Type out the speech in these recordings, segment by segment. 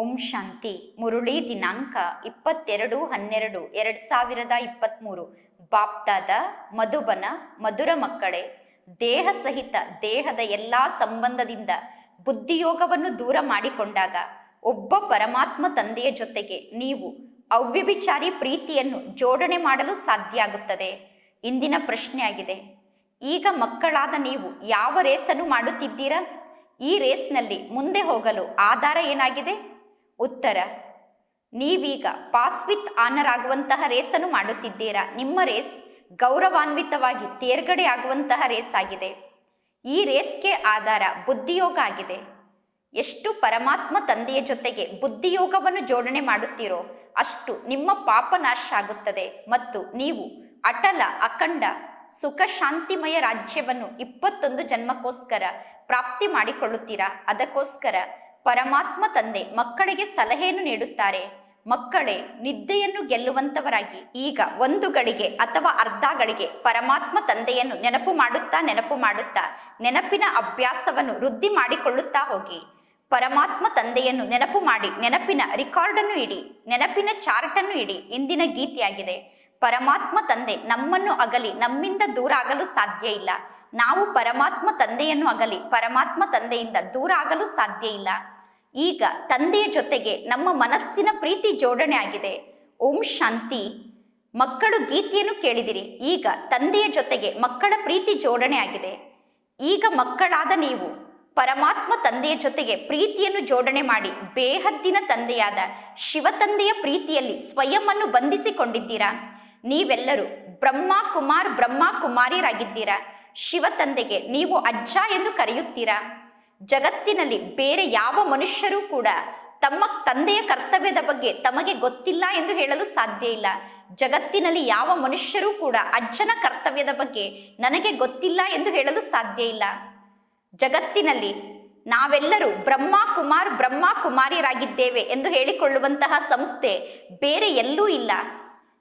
ಓಂ ಶಾಂತಿ. ಮುರುಳಿ ದಿನಾಂಕ ಇಪ್ಪತ್ತೆರಡು ಹನ್ನೆರಡು ಎರಡು ಸಾವಿರದ ಇಪ್ಪತ್ತ್ಮೂರು ಬಾಪ್ತಾದ, ಮಧುಬನ, ಮಧುರ ಮಕ್ಕಳೇ, ದೇಹ ಸಹಿತ ದೇಹದ ಎಲ್ಲ ಸಂಬಂಧದಿಂದ ಬುದ್ಧಿಯೋಗವನ್ನು ದೂರ ಮಾಡಿಕೊಂಡಾಗ ಒಬ್ಬ ಪರಮಾತ್ಮ ತಂದೆಯ ಜೊತೆಗೆ ನೀವು ಅವ್ಯಭಿಚಾರಿ ಪ್ರೀತಿಯನ್ನು ಜೋಡಣೆ ಮಾಡಲು ಸಾಧ್ಯ ಆಗುತ್ತದೆ. ಇಂದಿನ ಪ್ರಶ್ನೆಯಾಗಿದೆ ಈಗ ಮಕ್ಕಳಾದ ನೀವು ಯಾವ ರೇಸನ್ನು ಮಾಡುತ್ತಿದ್ದೀರಾ? ಈ ರೇಸ್ನಲ್ಲಿ ಮುಂದೆ ಹೋಗಲು ಆಧಾರ ಏನಾಗಿದೆ? ಉತ್ತರ. ನೀವೀಗ ಪಾಸ್ ವಿತ್ ಆನರ್ ಆಗುವಂತಹ ರೇಸನ್ನು ಮಾಡುತ್ತಿದ್ದೀರಾ? ನಿಮ್ಮ ರೇಸ್ ಗೌರವಾನ್ವಿತವಾಗಿ ತೇರ್ಗಡೆ ಆಗುವಂತಹ ರೇಸ್ ಆಗಿದೆ. ಈ ರೇಸ್ಗೆ ಆಧಾರ ಬುದ್ಧಿಯೋಗ ಆಗಿದೆ. ಎಷ್ಟು ಪರಮಾತ್ಮ ತಂದೆಯ ಜೊತೆಗೆ ಬುದ್ಧಿಯೋಗವನ್ನು ಜೋಡಣೆ ಮಾಡುತ್ತೀರೋ ಅಷ್ಟು ನಿಮ್ಮ ಪಾಪ ನಾಶ ಆಗುತ್ತದೆ ಮತ್ತು ನೀವು ಅಟಲ, ಅಖಂಡ ಸುಖ ಶಾಂತಿಮಯ ರಾಜ್ಯವನ್ನು ಇಪ್ಪತ್ತೊಂದು ಜನ್ಮಕ್ಕೋಸ್ಕರ ಪ್ರಾಪ್ತಿ ಮಾಡಿಕೊಳ್ಳುತ್ತೀರಾ? ಅದಕ್ಕೋಸ್ಕರ ಪರಮಾತ್ಮ ತಂದೆ ಮಕ್ಕಳಿಗೆ ಸಲಹೆಯನ್ನು ನೀಡುತ್ತಾರೆ. ಮಕ್ಕಳೇ, ನಿದ್ದೆಯನ್ನು ಗೆಲ್ಲುವಂತವರಾಗಿ, ಈಗ ಒಂದು ಗಳಿಗೆ ಅಥವಾ ಅರ್ಧ ಗಳಿಗೆ ಪರಮಾತ್ಮ ತಂದೆಯನ್ನು ನೆನಪು ಮಾಡುತ್ತಾ ನೆನಪು ಮಾಡುತ್ತಾ ನೆನಪಿನ ಅಭ್ಯಾಸವನ್ನು ವೃದ್ಧಿ ಮಾಡಿಕೊಳ್ಳುತ್ತಾ ಹೋಗಿ. ಪರಮಾತ್ಮ ತಂದೆಯನ್ನು ನೆನಪು ಮಾಡಿ ನೆನಪಿನ ರೆಕಾರ್ಡನ್ನು ಇಡಿ, ನೆನಪಿನ ಚಾರ್ಟನ್ನು ಇಡಿ, ಇಂದಿನ ಗೀತೆಯಾಗಿದೆ. ಪರಮಾತ್ಮ ತಂದೆ ನಮ್ಮನ್ನು ಅಗಲಿ, ನಮ್ಮಿಂದ ದೂರ ಆಗಲು ಸಾಧ್ಯ ಇಲ್ಲ. ನಾವು ಪರಮಾತ್ಮ ತಂದೆಯನ್ನು ಅಗಲಿ, ಪರಮಾತ್ಮ ತಂದೆಯಿಂದ ದೂರ ಆಗಲು ಸಾಧ್ಯ ಇಲ್ಲ. ಈಗ ತಂದೆಯ ಜೊತೆಗೆ ನಮ್ಮ ಮನಸ್ಸಿನ ಪ್ರೀತಿ ಜೋಡಣೆ ಆಗಿದೆ. ಓಂ ಶಾಂತಿ. ಮಕ್ಕಳು ಗೀತೆಯನ್ನು ಕೇಳಿದಿರಿ. ಈಗ ತಂದೆಯ ಜೊತೆಗೆ ಮಕ್ಕಳ ಪ್ರೀತಿ ಜೋಡಣೆ ಆಗಿದೆ. ಈಗ ಮಕ್ಕಳಾದ ನೀವು ಪರಮಾತ್ಮ ತಂದೆಯ ಜೊತೆಗೆ ಪ್ರೀತಿಯನ್ನು ಜೋಡಣೆ ಮಾಡಿ ಬೇಹದ್ದಿನ ತಂದೆಯಾದ ಶಿವ ತಂದೆಯ ಪ್ರೀತಿಯಲ್ಲಿ ಸ್ವಯಂವನ್ನು ಬಂಧಿಸಿಕೊಂಡಿದ್ದೀರಾ? ನೀವೆಲ್ಲರೂ ಬ್ರಹ್ಮ ಕುಮಾರ್ ಬ್ರಹ್ಮ ಕುಮಾರಿಯರಾಗಿದ್ದೀರಾ ಶಿವ ತಂದೆಗೆ ನೀವು ಅಜ್ಜ ಎಂದು ಕರೆಯುತ್ತೀರಾ? ಜಗತ್ತಿನಲ್ಲಿ ಬೇರೆ ಯಾವ ಮನುಷ್ಯರೂ ಕೂಡ ತಮ್ಮ ತಂದೆಯ ಕರ್ತವ್ಯದ ಬಗ್ಗೆ ತಮಗೆ ಗೊತ್ತಿಲ್ಲ ಎಂದು ಹೇಳಲು ಸಾಧ್ಯ ಇಲ್ಲ. ಜಗತ್ತಿನಲ್ಲಿ ಯಾವ ಮನುಷ್ಯರೂ ಕೂಡ ಅಜ್ಜನ ಕರ್ತವ್ಯದ ಬಗ್ಗೆ ನನಗೆ ಗೊತ್ತಿಲ್ಲ ಎಂದು ಹೇಳಲು ಸಾಧ್ಯ ಇಲ್ಲ. ಜಗತ್ತಿನಲ್ಲಿ ನಾವೆಲ್ಲರೂ ಬ್ರಹ್ಮ ಕುಮಾರ್ ಬ್ರಹ್ಮ ಕುಮಾರಿಯರಾಗಿದ್ದೇವೆ ಎಂದು ಹೇಳಿಕೊಳ್ಳುವಂತಹ ಸಂಸ್ಥೆ ಬೇರೆ ಎಲ್ಲೂ ಇಲ್ಲ.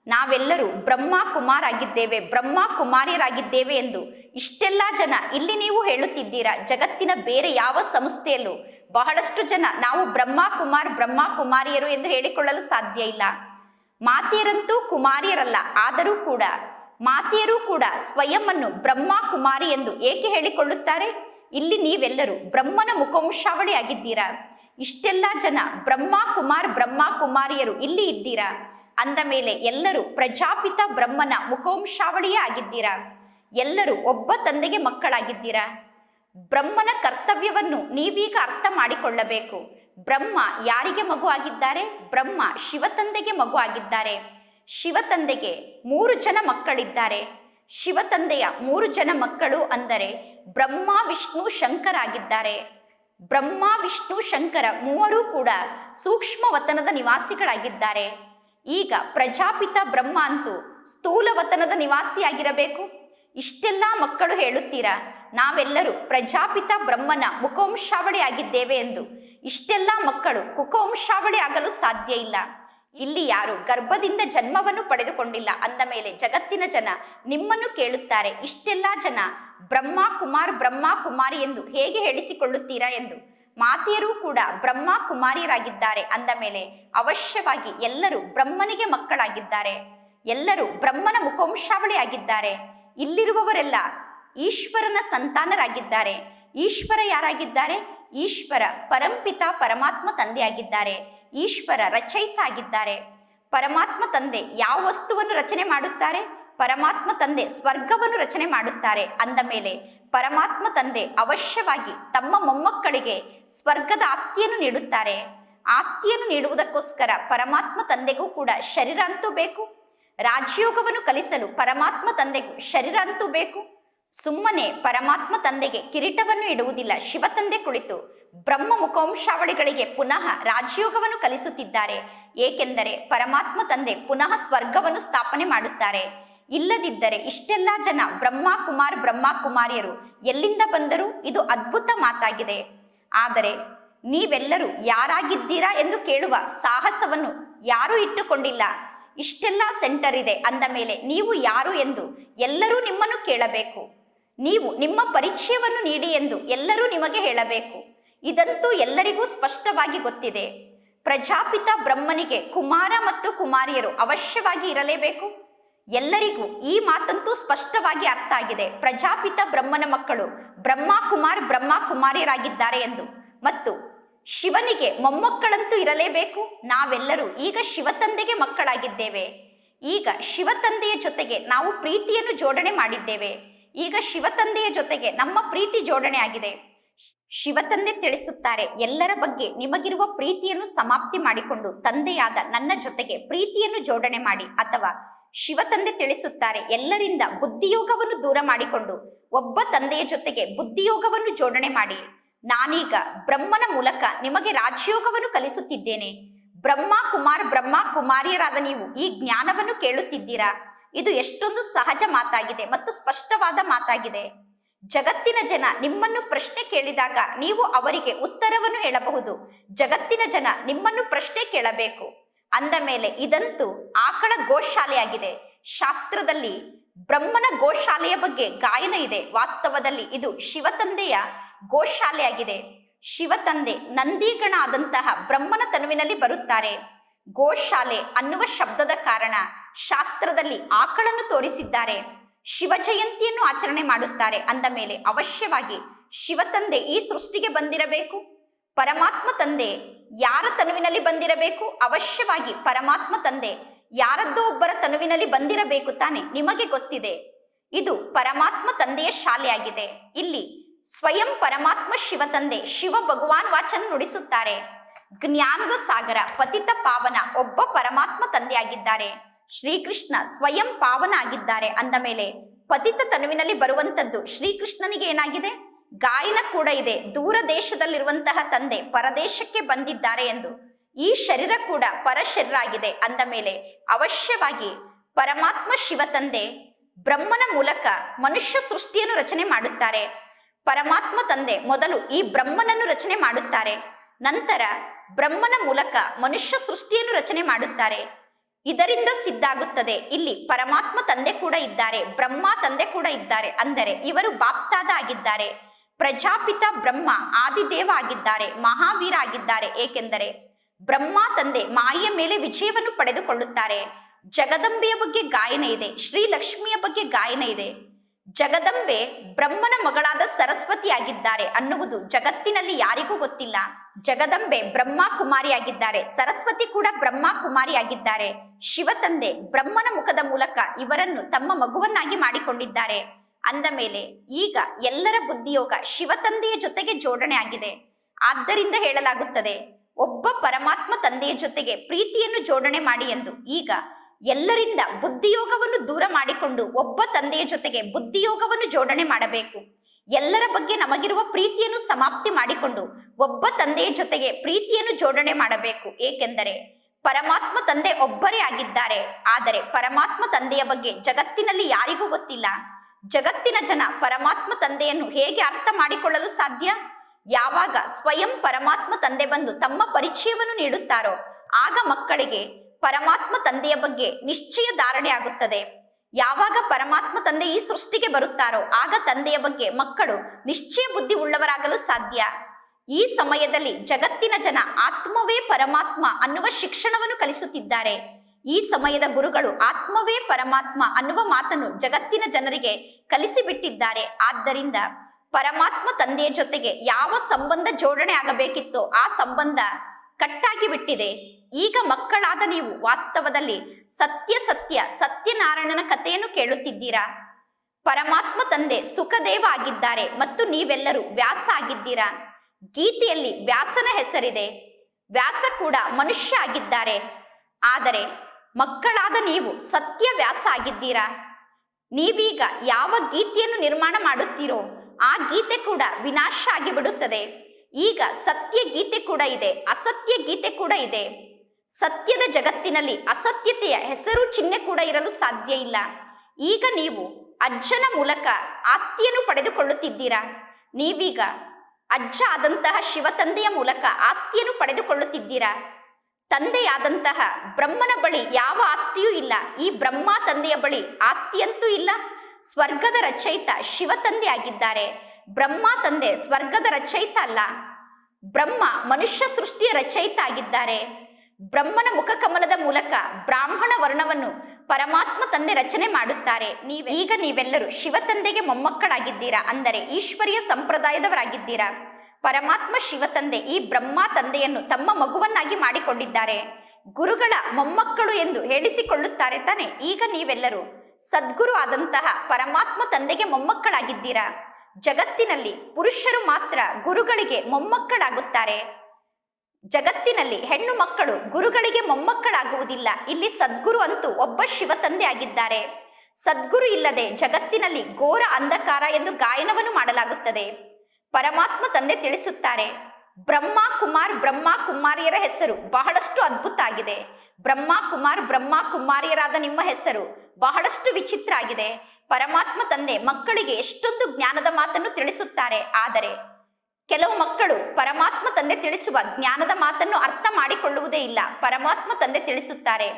ನಾವೆಲ್ಲರೂ ಬ್ರಹ್ಮ ಕುಮಾರ್ ಆಗಿದ್ದೇವೆ ಬ್ರಹ್ಮ ಕುಮಾರಿಯರಾಗಿದ್ದೇವೆ ಎಂದು ಇಷ್ಟೆಲ್ಲ ಜನ ಇಲ್ಲಿ ನೀವು ಹೇಳುತ್ತಿದ್ದೀರಾ? ಜಗತ್ತಿನ ಬೇರೆ ಯಾವ ಸಂಸ್ಥೆಯಲ್ಲೂ ಬಹಳಷ್ಟು ಜನ ನಾವು ಬ್ರಹ್ಮ ಕುಮಾರ್ ಬ್ರಹ್ಮ ಕುಮಾರಿಯರು ಎಂದು ಹೇಳಿಕೊಳ್ಳಲು ಸಾಧ್ಯ ಇಲ್ಲ. ಮಾತೆಯರಂತೂ ಕುಮಾರಿಯರಲ್ಲ, ಆದರೂ ಕೂಡ ಮಾತೆಯರೂ ಕೂಡ ಸ್ವಯಂವನ್ನು ಬ್ರಹ್ಮ ಕುಮಾರಿ ಎಂದು ಏಕೆ ಹೇಳಿಕೊಳ್ಳುತ್ತಾರೆ? ಇಲ್ಲಿ ನೀವೆಲ್ಲರೂ ಬ್ರಹ್ಮನ ಮುಖವಂಶಾವಳಿ ಆಗಿದ್ದೀರಾ ಇಷ್ಟೆಲ್ಲ ಜನ ಬ್ರಹ್ಮ ಕುಮಾರ್ ಬ್ರಹ್ಮ ಕುಮಾರಿಯರು ಇಲ್ಲಿ ಇದ್ದೀರಾ? ಅಂದ ಮೇಲೆ ಎಲ್ಲರೂ ಪ್ರಜಾಪಿತ ಬ್ರಹ್ಮನ ಮುಖವಂಶಾವಳಿಯೇ ಆಗಿದ್ದೀರಾ? ಎಲ್ಲರೂ ಒಬ್ಬ ತಂದೆಗೆ ಮಕ್ಕಳಾಗಿದ್ದೀರಾ? ಬ್ರಹ್ಮನ ಕರ್ತವ್ಯವನ್ನು ನೀವೀಗ ಅರ್ಥ ಮಾಡಿಕೊಳ್ಳಬೇಕು. ಬ್ರಹ್ಮ ಯಾರಿಗೆ ಮಗು ಆಗಿದ್ದಾರೆ? ಬ್ರಹ್ಮ ಶಿವತಂದೆಗೆ ಮಗು ಆಗಿದ್ದಾರೆ. ಶಿವತಂದೆಗೆ ಮೂರು ಜನ ಮಕ್ಕಳಿದ್ದಾರೆ. ಶಿವತಂದೆಯ ಮೂರು ಜನ ಮಕ್ಕಳು ಅಂದರೆ ಬ್ರಹ್ಮ, ವಿಷ್ಣು, ಶಂಕರ ಆಗಿದ್ದಾರೆ. ಬ್ರಹ್ಮ, ವಿಷ್ಣು, ಶಂಕರ ಮೂವರೂ ಕೂಡ ಸೂಕ್ಷ್ಮ ವತನದ ನಿವಾಸಿಗಳಾಗಿದ್ದಾರೆ. ಈಗ ಪ್ರಜಾಪಿತ ಬ್ರಹ್ಮ ಅಂತೂ ಸ್ಥೂಲ ವತನದ ನಿವಾಸಿಯಾಗಿರಬೇಕು. ಇಷ್ಟೆಲ್ಲ ಮಕ್ಕಳು ಹೇಳುತ್ತೀರಾ, ನಾವೆಲ್ಲರೂ ಪ್ರಜಾಪಿತ ಬ್ರಹ್ಮನ ಮುಖವಂಶಾವಳಿ ಆಗಿದ್ದೇವೆ ಎಂದು. ಇಷ್ಟೆಲ್ಲ ಮಕ್ಕಳು ಕುಖವಂಶಾವಳಿ ಆಗಲು ಸಾಧ್ಯ ಇಲ್ಲ. ಇಲ್ಲಿ ಯಾರು ಗರ್ಭದಿಂದ ಜನ್ಮವನ್ನು ಪಡೆದುಕೊಂಡಿಲ್ಲ ಅಂದ ಮೇಲೆ ಜಗತ್ತಿನ ಜನ ನಿಮ್ಮನ್ನು ಕೇಳುತ್ತಾರೆ, ಇಷ್ಟೆಲ್ಲ ಜನ ಬ್ರಹ್ಮ ಕುಮಾರ್ ಬ್ರಹ್ಮ ಕುಮಾರಿ ಎಂದು ಹೇಗೆ ಹೇಳಿಸಿಕೊಳ್ಳುತ್ತೀರಾ ಎಂದು. ಮಾತೆಯರೂ ಕೂಡ ಬ್ರಹ್ಮ ಕುಮಾರಿಯರಾಗಿದ್ದಾರೆ ಅಂದ ಮೇಲೆ ಅವಶ್ಯವಾಗಿ ಎಲ್ಲರೂ ಬ್ರಹ್ಮನಿಗೆ ಮಕ್ಕಳಾಗಿದ್ದಾರೆ. ಎಲ್ಲರೂ ಬ್ರಹ್ಮನ ಮುಖವಂಶಾವಳಿ ಆಗಿದ್ದಾರೆ. ಇಲ್ಲಿರುವವರೆಲ್ಲ ಈಶ್ವರನ ಸಂತಾನರಾಗಿದ್ದಾರೆ. ಈಶ್ವರ ಯಾರಾಗಿದ್ದಾರೆ? ಈಶ್ವರ ಪರಂಪಿತ ಪರಮಾತ್ಮ ತಂದೆಯಾಗಿದ್ದಾರೆ. ಈಶ್ವರ ರಚಯಿತ ಆಗಿದ್ದಾರೆ. ಪರಮಾತ್ಮ ತಂದೆ ಯಾವ ವಸ್ತುವನ್ನು ರಚನೆ ಮಾಡುತ್ತಾರೆ? ಪರಮಾತ್ಮ ತಂದೆ ಸ್ವರ್ಗವನ್ನು ರಚನೆ ಮಾಡುತ್ತಾರೆ ಅಂದ ಮೇಲೆ ಪರಮಾತ್ಮ ತಂದೆ ಅವಶ್ಯವಾಗಿ ತಮ್ಮ ಮೊಮ್ಮಕ್ಕಳಿಗೆ ಸ್ವರ್ಗದ ಆಸ್ತಿಯನ್ನು ನೀಡುತ್ತಾರೆ. ಆಸ್ತಿಯನ್ನು ನೀಡುವುದಕ್ಕೋಸ್ಕರ ಪರಮಾತ್ಮ ತಂದೆಗೂ ಕೂಡ ಶರೀರ ಅಂತೂ ಬೇಕು. ರಾಜಯೋಗವನ್ನು ಕಲಿಸಲು ಪರಮಾತ್ಮ ತಂದೆಗೂ ಶರೀರ ಅಂತೂ ಬೇಕು. ಸುಮ್ಮನೆ ಪರಮಾತ್ಮ ತಂದೆಗೆ ಕಿರೀಟವನ್ನು ಇಡುವುದಿಲ್ಲ ಶಿವತಂದೆ ಕುಳಿತು ಬ್ರಹ್ಮ ಮುಖವಂಶಾವಳಿಗಳಿಗೆ ಪುನಃ ರಾಜಯೋಗವನ್ನು ಕಲಿಸುತ್ತಿದ್ದಾರೆ. ಏಕೆಂದರೆ ಪರಮಾತ್ಮ ತಂದೆ ಪುನಃ ಸ್ವರ್ಗವನ್ನು ಸ್ಥಾಪನೆ ಮಾಡುತ್ತಾರೆ. ಇಲ್ಲದಿದ್ದರೆ ಇಷ್ಟೆಲ್ಲ ಜನ ಬ್ರಹ್ಮ ಕುಮಾರ್ ಬ್ರಹ್ಮ ಕುಮಾರಿಯರು ಎಲ್ಲಿಂದ ಬಂದರು ಇದು ಅದ್ಭುತ ಮಾತಾಗಿದೆ. ಆದರೆ ನೀವೆಲ್ಲರೂ ಯಾರಾಗಿದ್ದೀರಾ ಎಂದು ಕೇಳುವ ಸಾಹಸವನ್ನು ಯಾರೂ ಇಟ್ಟುಕೊಂಡಿಲ್ಲ. ಇಷ್ಟೆಲ್ಲ ಸೆಂಟರ್ ಇದೆ ಅಂದ ಮೇಲೆ ನೀವು ಯಾರು ಎಂದು ಎಲ್ಲರೂ ನಿಮ್ಮನ್ನು ಕೇಳಬೇಕು. ನೀವು ನಿಮ್ಮ ಪರಿಚಯವನ್ನು ನೀಡಿ ಎಂದು ಎಲ್ಲರೂ ನಿಮಗೆ ಹೇಳಬೇಕು. ಇದಂತೂ ಎಲ್ಲರಿಗೂ ಸ್ಪಷ್ಟವಾಗಿ ಗೊತ್ತಿದೆ. ಪ್ರಜಾಪಿತ ಬ್ರಹ್ಮನಿಗೆ ಕುಮಾರ ಮತ್ತು ಕುಮಾರಿಯರು ಅವಶ್ಯವಾಗಿ ಇರಲೇಬೇಕು. ಎಲ್ಲರಿಗೂ ಈ ಮಾತಂತೂ ಸ್ಪಷ್ಟವಾಗಿ ಅರ್ಥ ಆಗಿದೆ. ಪ್ರಜಾಪಿತ ಬ್ರಹ್ಮನ ಮಕ್ಕಳು ಬ್ರಹ್ಮಕುಮಾರ್ ಬ್ರಹ್ಮ ಕುಮಾರಿಯರಾಗಿದ್ದಾರೆ ಎಂದು. ಮತ್ತು ಶಿವನಿಗೆ ಮೊಮ್ಮಕ್ಕಳಂತೂ ಇರಲೇಬೇಕು. ನಾವೆಲ್ಲರೂ ಈಗ ಶಿವತಂದೆಗೆ ಮಕ್ಕಳಾಗಿದ್ದೇವೆ. ಈಗ ಶಿವತಂದೆಯ ಜೊತೆಗೆ ನಾವು ಪ್ರೀತಿಯನ್ನು ಜೋಡಣೆ ಮಾಡಿದ್ದೇವೆ. ಈಗ ಶಿವತಂದೆಯ ಜೊತೆಗೆ ನಮ್ಮ ಪ್ರೀತಿ ಜೋಡಣೆ ಆಗಿದೆ. ಶಿವತಂದೆ ತಿಳಿಸುತ್ತಾರೆ, ಎಲ್ಲರ ಬಗ್ಗೆ ನಿಮಗಿರುವ ಪ್ರೀತಿಯನ್ನು ಸಮಾಪ್ತಿ ಮಾಡಿಕೊಂಡು ತಂದೆಯಾದ ನನ್ನ ಜೊತೆಗೆ ಪ್ರೀತಿಯನ್ನು ಜೋಡಣೆ ಮಾಡಿ ಅಥವಾ ಶಿವತಂದೆ ತಿಳಿಸುತ್ತಾರೆ, ಎಲ್ಲರಿಂದ ಬುದ್ಧಿಯೋಗವನ್ನು ದೂರ ಮಾಡಿಕೊಂಡು, ಒಬ್ಬ ತಂದೆಯ ಜೊತೆಗೆ ಬುದ್ಧಿಯೋಗವನ್ನು ಜೋಡಣೆ ಮಾಡಿ. ನಾನೀಗ ಬ್ರಹ್ಮನ ಮೂಲಕ ನಿಮಗೆ ರಾಜಯೋಗವನ್ನು ಕಲಿಸುತ್ತಿದ್ದೇನೆ. ಬ್ರಹ್ಮ ಕುಮಾರ್, ಬ್ರಹ್ಮ ಕುಮಾರಿಯರಾದ ನೀವು ಈ ಜ್ಞಾನವನ್ನು ಕೇಳುತ್ತಿದ್ದೀರಾ? ಇದು ಎಷ್ಟೊಂದು ಸಹಜ ಮಾತಾಗಿದೆ ಮತ್ತು ಸ್ಪಷ್ಟವಾದ ಮಾತಾಗಿದೆ. ಜಗತ್ತಿನ ಜನ ನಿಮ್ಮನ್ನು ಪ್ರಶ್ನೆ ಕೇಳಿದಾಗ ನೀವು ಅವರಿಗೆ ಉತ್ತರವನ್ನು ಹೇಳಬಹುದು. ಜಗತ್ತಿನ ಜನ ನಿಮ್ಮನ್ನು ಪ್ರಶ್ನೆ ಕೇಳಬೇಕು. ಅಂದ ಮೇಲೆ ಇದಂತೂ ಆಕಳ ಗೋಶಾಲೆಯಾಗಿದೆ. ಶಾಸ್ತ್ರದಲ್ಲಿ ಬ್ರಹ್ಮನ ಗೋಶಾಲೆಯ ಬಗ್ಗೆ ಗಾಯನ ಇದೆ. ವಾಸ್ತವದಲ್ಲಿ ಇದು ಶಿವತಂದೆಯ ಗೋಶಾಲೆಯಾಗಿದೆ. ಶಿವತಂದೆ ನಂದಿಗಣ ಆದಂತಹ ಬ್ರಹ್ಮನ ತನುವಿನಲ್ಲಿ ಬರುತ್ತಾರೆ. ಗೋಶಾಲೆ ಅನ್ನುವ ಶಬ್ದದ ಕಾರಣ ಶಾಸ್ತ್ರದಲ್ಲಿ ಆಕಳನ್ನು ತೋರಿಸಿದ್ದಾರೆ. ಶಿವ ಜಯಂತಿಯನ್ನು ಆಚರಣೆ ಮಾಡುತ್ತಾರೆ. ಅಂದ ಮೇಲೆ ಅವಶ್ಯವಾಗಿ ಶಿವತಂದೆ ಈ ಸೃಷ್ಟಿಗೆ ಬಂದಿರಬೇಕು. ಪರಮಾತ್ಮ ತಂದೆ ಯಾರ ತನುವಿನಲ್ಲಿ ಬಂದಿರಬೇಕು? ಅವಶ್ಯವಾಗಿ ಪರಮಾತ್ಮ ತಂದೆ. ಯಾರದ್ದೋ ಒಬ್ಬರ ತನುವಿನಲ್ಲಿ ಬಂದಿರಬೇಕು ತಾನೆ, ನಿಮಗೆ ಗೊತ್ತಿದೆ. ಇದು ಪರಮಾತ್ಮ ತಂದೆಯ ಶಾಲೆಯಾಗಿದೆ. ಇಲ್ಲಿ ಸ್ವಯಂ ಪರಮಾತ್ಮ ಶಿವ ತಂದೆ, ಶಿವ ಭಗವಾನ್ ವಾಚನ ನುಡಿಸುತ್ತಾರೆ. ಜ್ಞಾನದ ಸಾಗರ, ಪತಿತ ಪಾವನ, ಒಬ್ಬ ಪರಮಾತ್ಮ ತಂದೆಯಾಗಿದ್ದಾರೆ. ಶ್ರೀಕೃಷ್ಣ ಸ್ವಯಂ ಪಾವನ ಆಗಿದ್ದಾರೆ ಅಂದ ಮೇಲೆ ಪತಿತ ತನುವಿನಲ್ಲಿ ಬರುವಂತದ್ದು ಶ್ರೀಕೃಷ್ಣನಿಗೆ ಏನಾಗಿದೆ? ಗಾಯನ ಕೂಡ ಇದೆ. ದೂರ ದೇಶದಲ್ಲಿರುವಂತಹ ತಂದೆ ಪರದೇಶಕ್ಕೆ ಬಂದಿದ್ದಾರೆ ಎಂದು. ಈ ಶರೀರ ಕೂಡ ಪರಶರೀರ ಆಗಿದೆ ಅಂದ ಮೇಲೆ ಅವಶ್ಯವಾಗಿ ಪರಮಾತ್ಮ ಶಿವ ತಂದೆ ಬ್ರಹ್ಮನ ಮೂಲಕ ಮನುಷ್ಯ ಸೃಷ್ಟಿಯನ್ನು ರಚನೆ ಮಾಡುತ್ತಾರೆ. ಪರಮಾತ್ಮ ತಂದೆ ಮೊದಲು ಈ ಬ್ರಹ್ಮನನ್ನು ರಚನೆ ಮಾಡುತ್ತಾರೆ. ನಂತರ ಬ್ರಹ್ಮನ ಮೂಲಕ ಮನುಷ್ಯ ಸೃಷ್ಟಿಯನ್ನು ರಚನೆ ಮಾಡುತ್ತಾರೆ. ಇದರಿಂದ ಸಿದ್ಧಾಗುತ್ತದೆ, ಇಲ್ಲಿ ಪರಮಾತ್ಮ ತಂದೆ ಕೂಡ ಇದ್ದಾರೆ, ಬ್ರಹ್ಮ ತಂದೆ ಕೂಡ ಇದ್ದಾರೆ, ಅಂದರೆ ಇವರು ಬಾಪ್ತಾದ ಆಗಿದ್ದಾರೆ. ಪ್ರಜಾಪಿತ ಬ್ರಹ್ಮ ಆದಿದೇವ ಆಗಿದ್ದಾರೆ ಮಹಾವೀರ ಆಗಿದ್ದಾರೆ ಏಕೆಂದರೆ ಬ್ರಹ್ಮ ತಂದೆ ಮಾಯೆಯ ಮೇಲೆ ವಿಜಯವನ್ನು ಪಡೆದುಕೊಳ್ಳುತ್ತಾರೆ. ಜಗದಂಬೆಯ ಬಗ್ಗೆ ಗಾಯನ ಇದೆ, ಶ್ರೀ ಲಕ್ಷ್ಮಿಯ ಬಗ್ಗೆ ಗಾಯನ ಇದೆ. ಜಗದಂಬೆ ಬ್ರಹ್ಮನ ಮಗಳಾದ ಸರಸ್ವತಿ ಆಗಿದ್ದಾರೆ ಅನ್ನುವುದು ಜಗತ್ತಿನಲ್ಲಿ ಯಾರಿಗೂ ಗೊತ್ತಿಲ್ಲ. ಜಗದಂಬೆ ಬ್ರಹ್ಮ ಕುಮಾರಿಯಾಗಿದ್ದಾರೆ ಸರಸ್ವತಿ ಕೂಡ ಬ್ರಹ್ಮ ಕುಮಾರಿಯಾಗಿದ್ದಾರೆ ಶಿವತಂದೆ ಬ್ರಹ್ಮನ ಮುಖದ ಮೂಲಕ ಇವರನ್ನು ತಮ್ಮ ಮಗುವನ್ನಾಗಿ ಮಾಡಿಕೊಂಡಿದ್ದಾರೆ. ಅಂದ ಮೇಲೆ ಈಗ ಎಲ್ಲರ ಬುದ್ಧಿಯೋಗ ಶಿವತಂದೆಯ ಜೊತೆಗೆ ಜೋಡಣೆ ಆಗಿದೆ. ಆದ್ದರಿಂದ ಹೇಳಲಾಗುತ್ತದೆ, ಒಬ್ಬ ಪರಮಾತ್ಮ ತಂದೆಯ ಜೊತೆಗೆ ಪ್ರೀತಿಯನ್ನು ಜೋಡಣೆ ಮಾಡಿ ಎಂದು. ಈಗ ಎಲ್ಲರಿಂದ ಬುದ್ಧಿಯೋಗವನ್ನು ದೂರ ಮಾಡಿಕೊಂಡು ಒಬ್ಬ ತಂದೆಯ ಜೊತೆಗೆ ಬುದ್ಧಿಯೋಗವನ್ನು ಜೋಡಣೆ ಮಾಡಬೇಕು. ಎಲ್ಲರ ಬಗ್ಗೆ ನಮಗಿರುವ ಪ್ರೀತಿಯನ್ನು ಸಮಾಪ್ತಿ ಮಾಡಿಕೊಂಡು ಒಬ್ಬ ತಂದೆಯ ಜೊತೆಗೆ ಪ್ರೀತಿಯನ್ನು ಜೋಡಣೆ ಮಾಡಬೇಕು. ಏಕೆಂದರೆ ಪರಮಾತ್ಮ ತಂದೆ ಒಬ್ಬರೇ ಆಗಿದ್ದಾರೆ. ಆದರೆ ಪರಮಾತ್ಮ ತಂದೆಯ ಬಗ್ಗೆ ಜಗತ್ತಿನಲ್ಲಿ ಯಾರಿಗೂ ಗೊತ್ತಿಲ್ಲ. ಜಗತ್ತಿನ ಜನ ಪರಮಾತ್ಮ ತಂದೆಯನ್ನು ಹೇಗೆ ಅರ್ಥ ಮಾಡಿಕೊಳ್ಳಲು ಸಾಧ್ಯ? ಯಾವಾಗ ಸ್ವಯಂ ಪರಮಾತ್ಮ ತಂದೆ ಬಂದು ತಮ್ಮ ಪರಿಚಯವನ್ನು ನೀಡುತ್ತಾರೋ, ಆಗ ಮಕ್ಕಳಿಗೆ ಪರಮಾತ್ಮ ತಂದೆಯ ಬಗ್ಗೆ ನಿಶ್ಚಯ ಧಾರಣೆ ಆಗುತ್ತದೆ. ಯಾವಾಗ ಪರಮಾತ್ಮ ತಂದೆ ಈ ಸೃಷ್ಟಿಗೆ ಬರುತ್ತಾರೋ, ಆಗ ತಂದೆಯ ಬಗ್ಗೆ ಮಕ್ಕಳು ನಿಶ್ಚಯ ಬುದ್ಧಿ ಉಳ್ಳವರಾಗಲು ಸಾಧ್ಯ. ಈ ಸಮಯದಲ್ಲಿ ಜಗತ್ತಿನ ಜನ ಆತ್ಮವೇ ಪರಮಾತ್ಮ ಅನ್ನುವ ಶಿಕ್ಷಣವನ್ನು ಕಲಿಸುತ್ತಿದ್ದಾರೆ. ಈ ಸಮಯದ ಗುರುಗಳು ಆತ್ಮವೇ ಪರಮಾತ್ಮ ಅನ್ನುವ ಮಾತನ್ನು ಜಗತ್ತಿನ ಜನರಿಗೆ ಕಲಿಸಿಬಿಟ್ಟಿದ್ದಾರೆ. ಆದ್ದರಿಂದ ಪರಮಾತ್ಮ ತಂದೆಯ ಜೊತೆಗೆ ಯಾವ ಸಂಬಂಧ ಜೋಡಣೆ ಆಗಬೇಕಿತ್ತೋ ಆ ಸಂಬಂಧ ಕಟ್ಟಾಗಿ ಬಿಟ್ಟಿದೆ. ಈಗ ಮಕ್ಕಳಾದ ನೀವು ವಾಸ್ತವದಲ್ಲಿ ಸತ್ಯ ಸತ್ಯ ಸತ್ಯನಾರಾಯಣನ ಕಥೆಯನ್ನು ಕೇಳುತ್ತಿದ್ದೀರಾ? ಪರಮಾತ್ಮ ತಂದೆ ಸುಖದೇವ ಆಗಿದ್ದಾರೆ ಮತ್ತು ನೀವೆಲ್ಲರೂ ವ್ಯಾಸ ಆಗಿದ್ದೀರಾ? ಗೀತೆಯಲ್ಲಿ ವ್ಯಾಸನ ಹೆಸರಿದೆ. ವ್ಯಾಸ ಕೂಡ ಮನುಷ್ಯ ಆಗಿದ್ದಾರೆ. ಆದರೆ ಮಕ್ಕಳಾದ ನೀವು ಸತ್ಯ ವ್ಯಾಸ ಆಗಿದ್ದೀರಾ ನೀವೀಗ ಯಾವ ಗೀತೆಯನ್ನು ನಿರ್ಮಾಣ ಮಾಡುತ್ತೀರೋ ಆ ಗೀತೆ ಕೂಡ ವಿನಾಶ ಆಗಿಬಿಡುತ್ತದೆ ಈಗ ಸತ್ಯ ಗೀತೆ ಕೂಡ ಇದೆ, ಅಸತ್ಯ ಗೀತೆ ಕೂಡ ಇದೆ. ಸತ್ಯದ ಜಗತ್ತಿನಲ್ಲಿ ಅಸತ್ಯತೆಯ ಹೆಸರು ಚಿಹ್ನೆ ಕೂಡ ಇರಲು ಸಾಧ್ಯ ಇಲ್ಲ. ಈಗ ನೀವು ಅಜ್ಜನ ಮೂಲಕ ಆಸ್ತಿಯನ್ನು ಪಡೆದುಕೊಳ್ಳುತ್ತಿದ್ದೀರಾ. ನೀವೀಗ ಅಜ್ಜ ಆದಂತಹ ಶಿವತಂದೆಯ ಮೂಲಕ ಆಸ್ತಿಯನ್ನು ಪಡೆದುಕೊಳ್ಳುತ್ತಿದ್ದೀರಾ. ತಂದೆಯಾದಂತಹ ಬ್ರಹ್ಮನ ಬಳಿ ಯಾವ ಆಸ್ತಿಯೂ ಇಲ್ಲ. ಈ ಬ್ರಹ್ಮ ತಂದೆಯ ಬಳಿ ಆಸ್ತಿಯಂತೂ ಇಲ್ಲ. ಸ್ವರ್ಗದ ರಚಯಿತ ಶಿವ ತಂದೆ ಆಗಿದ್ದಾರೆ. ಬ್ರಹ್ಮ ತಂದೆ ಸ್ವರ್ಗದ ರಚಯಿತ ಅಲ್ಲ. ಬ್ರಹ್ಮ ಮನುಷ್ಯ ಸೃಷ್ಟಿಯ ರಚಯಿತ ಆಗಿದ್ದಾರೆ. ಬ್ರಹ್ಮನ ಮುಖಕಮಲದ ಮೂಲಕ ಬ್ರಾಹ್ಮಣ ವರ್ಣವನ್ನು ಪರಮಾತ್ಮ ತಂದೆ ರಚನೆ ಮಾಡುತ್ತಾರೆ. ನೀವು ಈಗ ನೀವೆಲ್ಲರೂ ಶಿವ ತಂದೆಗೆ ಮೊಮ್ಮಕ್ಕಳಾಗಿದ್ದೀರಾ? ಅಂದರೆ ಈಶ್ವರಿಯ ಸಂಪ್ರದಾಯದವರಾಗಿದ್ದೀರಾ? ಪರಮಾತ್ಮ ಶಿವ ತಂದೆ, ಈ ಬ್ರಹ್ಮ ತಂದೆಯನ್ನು ತಮ್ಮ ಮಗುವನ್ನಾಗಿ ಮಾಡಿಕೊಂಡಿದ್ದಾರೆ. ಗುರುಗಳ ಮೊಮ್ಮಕ್ಕಳು ಎಂದು ಹೇಳಿಸಿಕೊಳ್ಳುತ್ತಾರೆ ತಾನೆ. ಈಗ ನೀವೆಲ್ಲರೂ ಸದ್ಗುರು ಆದಂತಹ ಪರಮಾತ್ಮ ತಂದೆಗೆ ಮೊಮ್ಮಕ್ಕಳಾಗಿದ್ದೀರಾ? ಜಗತ್ತಿನಲ್ಲಿ ಪುರುಷರು ಮಾತ್ರ ಗುರುಗಳಿಗೆ ಮೊಮ್ಮಕ್ಕಳಾಗುತ್ತಾರೆ. ಜಗತ್ತಿನಲ್ಲಿ ಹೆಣ್ಣು ಮಕ್ಕಳು ಗುರುಗಳಿಗೆ ಮೊಮ್ಮಕ್ಕಳಾಗುವುದಿಲ್ಲ. ಇಲ್ಲಿ ಸದ್ಗುರು ಅಂತೂ ಒಬ್ಬ ಶಿವ ತಂದೆ ಆಗಿದ್ದಾರೆ. ಸದ್ಗುರು ಇಲ್ಲದೆ ಜಗತ್ತಿನಲ್ಲಿ ಘೋರ ಅಂಧಕಾರ ಎಂದು ಗಾಯನವನ್ನು ಮಾಡಲಾಗುತ್ತದೆ. ಪರಮಾತ್ಮ ತಂದೆ ತಿಳಿಸುತ್ತಾರೆ. ಬ್ರಹ್ಮ, ಕುಮಾರ್, ಬ್ರಹ್ಮ, ಕುಮಾರಿಯರ ಹೆಸರು. ಬಹಳಷ್ಟು ಅದ್ಭುತ ಆಗಿದೆ. ಬ್ರಹ್ಮ, ಕುಮಾರ್, ಬ್ರಹ್ಮ, ಕುಮಾರಿಯರಾದ ನಿಮ್ಮ ಹೆಸರು. ಬಹಳಷ್ಟು ವಿಚಿತ್ರ ಆಗಿದೆ. ಪರಮಾತ್ಮ ತಂದೆ ಮಕ್ಕಳಿಗೆ ಎಷ್ಟೊಂದು ಜ್ಞಾನದ ಮಾತನ್ನು ತಿಳಿಸುತ್ತಾರೆ. ಆದರೆ ಕೆಲವು ಮಕ್ಕಳು ಪರಮಾತ್ಮ ತಂದೆ ತಿಳಿಸುವ ಜ್ಞಾನದ ಮಾತನ್ನು ಅರ್ಥ ಮಾಡಿಕೊಳ್ಳುವುದೇ ಇಲ್ಲ. ಪರಮಾತ್ಮ ತಂದೆ ತಿಳಿಸುತ್ತಾರೆ.